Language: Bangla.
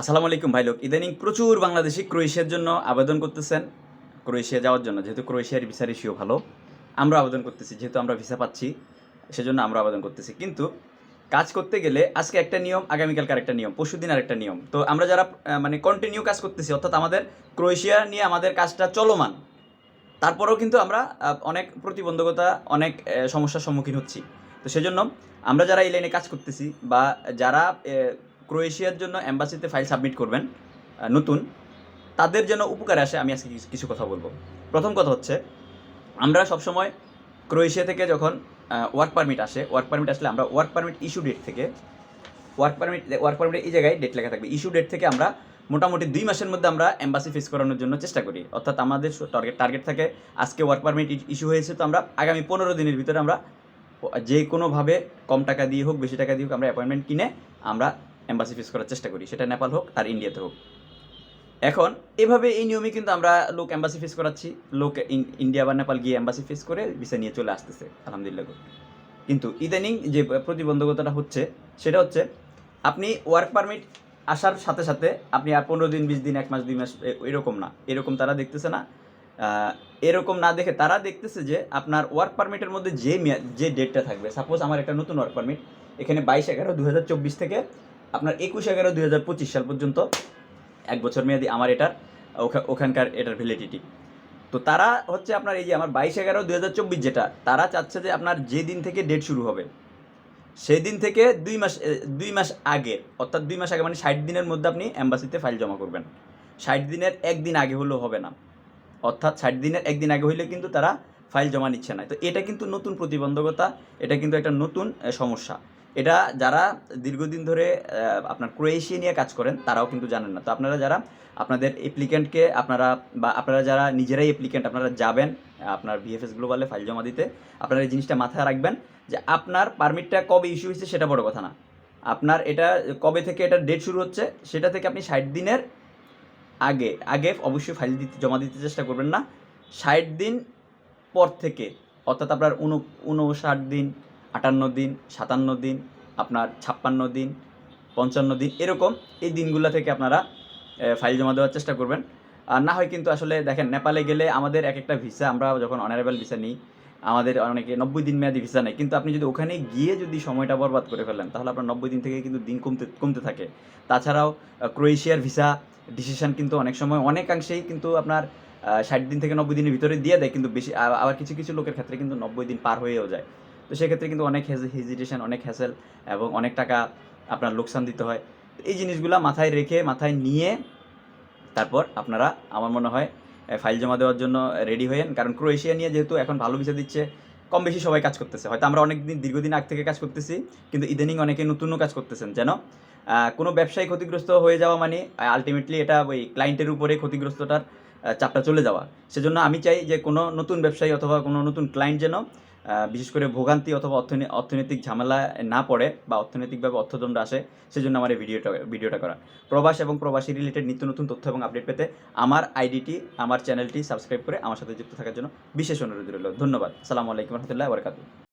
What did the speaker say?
আসসালামু আলাইকুম ভাই লোক। ইদানিং প্রচুর বাংলাদেশি ক্রোয়েশিয়ার জন্য আবেদন করতেছেন। ক্রোয়েশিয়া যাওয়ার জন্য, যেহেতু ক্রোয়েশিয়ার ভিসা রেশিও ভালো আমরা আবেদন করতেছি, যেহেতু আমরা ভিসা পাচ্ছি, সেজন্য আমরা আবেদন করতেছি। কিন্তু কাজ করতে গেলে আজকে একটা নিয়ম, আগামীকালকে আরেকটা নিয়ম পরশু দিন আরেকটা নিয়ম। তো আমরা যারা মানে কন্টিনিউ কাজ করতেছি, অর্থাৎ আমাদের ক্রোয়েশিয়া নিয়ে আমাদের কাজটা চলমান, তারপরেও কিন্তু আমরা অনেক প্রতিবন্ধকতা, অনেক সমস্যার সম্মুখীন হচ্ছি। তো সেজন্য আমরা যারা এই লাইনে কাজ করতেছি বা যারা ক্রোয়েশিয়ার জন্য অ্যাম্বাসিতে ফাইল সাবমিট করবেন নতুন। তাদের জন্য উপকারে আসে, আমি আজকে কিছু- কথা বলব। প্রথম কথা হচ্ছে, আমরা সবসময় ক্রোয়েশিয়া থেকে যখন ওয়ার্ক পারমিট আসে ওয়ার্ক পারমিট আসলে আমরা ওয়ার্ক পারমিট ইস্যু ডেট থেকে ওয়ার্ক পারমিট ওয়ার্ক পারমিট এই জায়গায় ডেট লেখা থাকবে। ইস্যু ডেট থেকে আমরা মোটামুটি দুই মাসের মধ্যে আমরা এম্বাসি ফিস করানোর জন্য চেষ্টা করি। অর্থাৎ আমাদের টার্গেট টার্গেট থাকে, আজকে ওয়ার্ক পারমিট ইস্যু হয়েছে, তো আমরা আগামী পনেরো দিনের ভিতরে আমরা যে কোনোভাবে কম টাকা দিয়ে হোক, বেশি টাকা দিয়ে হোক, আমরা অ্যাপয়েন্টমেন্ট কিনে আমরা এম্বাসি ফিস করার চেষ্টা করি, সেটা নেপাল হোক আর ইন্ডিয়াতে হোক এখন, এভাবে এই নিয়মে কিন্তু আমরা লোক এম্বাসি ফিস করাচ্ছি, লোক ইন্ডিয়া বা নেপাল গিয়ে এম্বাসি ফেস করে ভিসা নিয়ে চলে আসতেছে, আলহামদুলিল্লাহ। কিন্তু ইদানিং যে প্রতিবন্ধকতাটা হচ্ছে, সেটা হচ্ছে আপনি ওয়ার্ক পারমিট আসার সাথে সাথে আপনি আর পনেরো দিন, বিশ দিন, এক মাস, দুই মাস এরকম না, এরকম তারা দেখতেছে না এরকম না দেখে তারা দেখতেছে যে আপনার ওয়ার্ক পারমিটের মধ্যে যে যে ডেটটা থাকবে সাপোজ আমার একটা নতুন ওয়ার্ক পারমিট এখানে বাইশ এগারো দু থেকে আপনার একুশ এগারো দুই হাজার পঁচিশ সাল পর্যন্ত এক বছর মেয়াদি আমার এটার, ওখা- ওখানকার এটার ভ্যালিডিটি তো তারা হচ্ছে আপনার এই যে আমার বাইশ এগারো দু হাজার চব্বিশ যেটা, তারা চাচ্ছে যে আপনার যে দিন থেকে ডেট শুরু হবে, সেই দিন থেকে দুই মাস দুই মাস আগে, অর্থাৎ দুই মাস আগে মানে ষাট দিনের মধ্যে আপনি অ্যাম্বাসিতে ফাইল জমা করবেন। ষাট দিনের একদিন আগে হলেও হবে না। অর্থাৎ ষাট দিনের একদিন আগে হইলে কিন্তু তারা ফাইল জমা নিচ্ছে না। তো এটা কিন্তু নতুন প্রতিবন্ধকতা, এটা কিন্তু একটা নতুন সমস্যা। এটা যারা দীর্ঘদিন ধরে আপনার ক্রোয়েশিয়া নিয়ে কাজ করেন, তারাও কিন্তু জানেন না। তো আপনারা যারা আপনাদের অ্যাপ্লিক্যান্টকে আপনারা বা আপনারা যারা নিজেরাই অ্যাপ্লিক্যান্ট আপনারা যাবেন আপনার বিএফএস গ্লোবালে ফাইল জমা দিতে, আপনারা এই জিনিসটা মাথায় রাখবেন যে আপনার পারমিটটা কবে ইস্যু হয়েছে সেটা বড় কথা না। আপনার এটা কবে থেকে এটার ডেট শুরু হচ্ছে, সেটা থেকে আপনি ষাট দিনের আগে আগে অবশ্যই ফাইল দিতে, জমা দিতে চেষ্টা করবেন না। ষাট দিন পর থেকে, অর্থাৎ আপনার উন, উনষাট দিন আটান্ন দিন, সাতান্ন দিন, আপনার ছাপ্পান্ন দিন, পঞ্চান্ন দিন, এরকম এই দিনগুলো থেকে আপনারা ফাইল জমা দেওয়ার চেষ্টা করবেন। আর না হয় কিন্তু আসলে দেখেন, নেপালে গেলে আমাদের এক একটা ভিসা আমরা যখন অনারেবল ভিসা নিই, আমাদের অনেকে নব্বই দিন মেয়াদি ভিসা নেয়। কিন্তু আপনি যদি ওখানে গিয়ে যদি সময়টা বরবাদ করে ফেলেন, তাহলে আপনার নব্বই দিন থেকে কিন্তু দিন কমতে কমতে থাকে। তাছাড়াও ক্রোয়েশিয়ার ভিসা ডিসিশন কিন্তু অনেক সময় অনেকাংশেই কিন্তু আপনার ষাট দিন থেকে নব্বই দিনের ভিতরে দিয়ে দেয়। কিন্তু বেশি আবার কিছু কিছু লোকের ক্ষেত্রে কিন্তু নব্বই দিন পার হয়েও যায়। তো সেক্ষেত্রে কিন্তু অনেক হেজিটেশন অনেক হ্যাসেল এবং অনেক টাকা আপনার লোকসান দিতে হয়। এই জিনিসগুলো মাথায় রেখে, মাথায় নিয়ে তারপর আপনারা আমার মনে হয় ফাইল জমা দেওয়ার জন্য রেডি হয়েন কারণ ক্রোয়েশিয়া নিয়ে যেহেতু এখন ভালো ভিসা দিচ্ছে, কম বেশি সবাই কাজ করতেছে। হয়তো আমরা অনেক দিন দীর্ঘদিন আগ থেকে কাজ করতেছি, কিন্তু ইদানিং অনেকে নতুনও কাজ করতেছেন। যেন কোনো ব্যবসায়ী ক্ষতিগ্রস্ত হয়ে যাওয়া মানে আলটিমেটলি এটা ওই ক্লায়েন্টের উপরে ক্ষতিগ্রস্তটার চাপটা চলে যাওয়া। সেজন্য আমি চাই যে কোনো নতুন ব্যবসায়ী অথবা কোনো নতুন ক্লায়েন্ট যেন বিশেষ করে ভোগান্তি অথবা অর্থনী- অর্থনৈতিক ঝামেলা না পড়ে বা অর্থনৈতিকভাবে অর্থদণ্ড আসে, সেজন্য আমার এই ভিডিওটা ভিডিওটা করা। প্রবাস এবং প্রবাসী রিলেটেড নিত্য নতুন তথ্য এবং আপডেট পেতে আমার আইডিটি, আমার চ্যানেলটি সাবস্ক্রাইব করে আমার সাথে যুক্ত থাকার জন্য বিশেষ অনুরোধ রইল। ধন্যবাদ। সালামু আলাইকুম রহমতুল্লাহ বরকাতু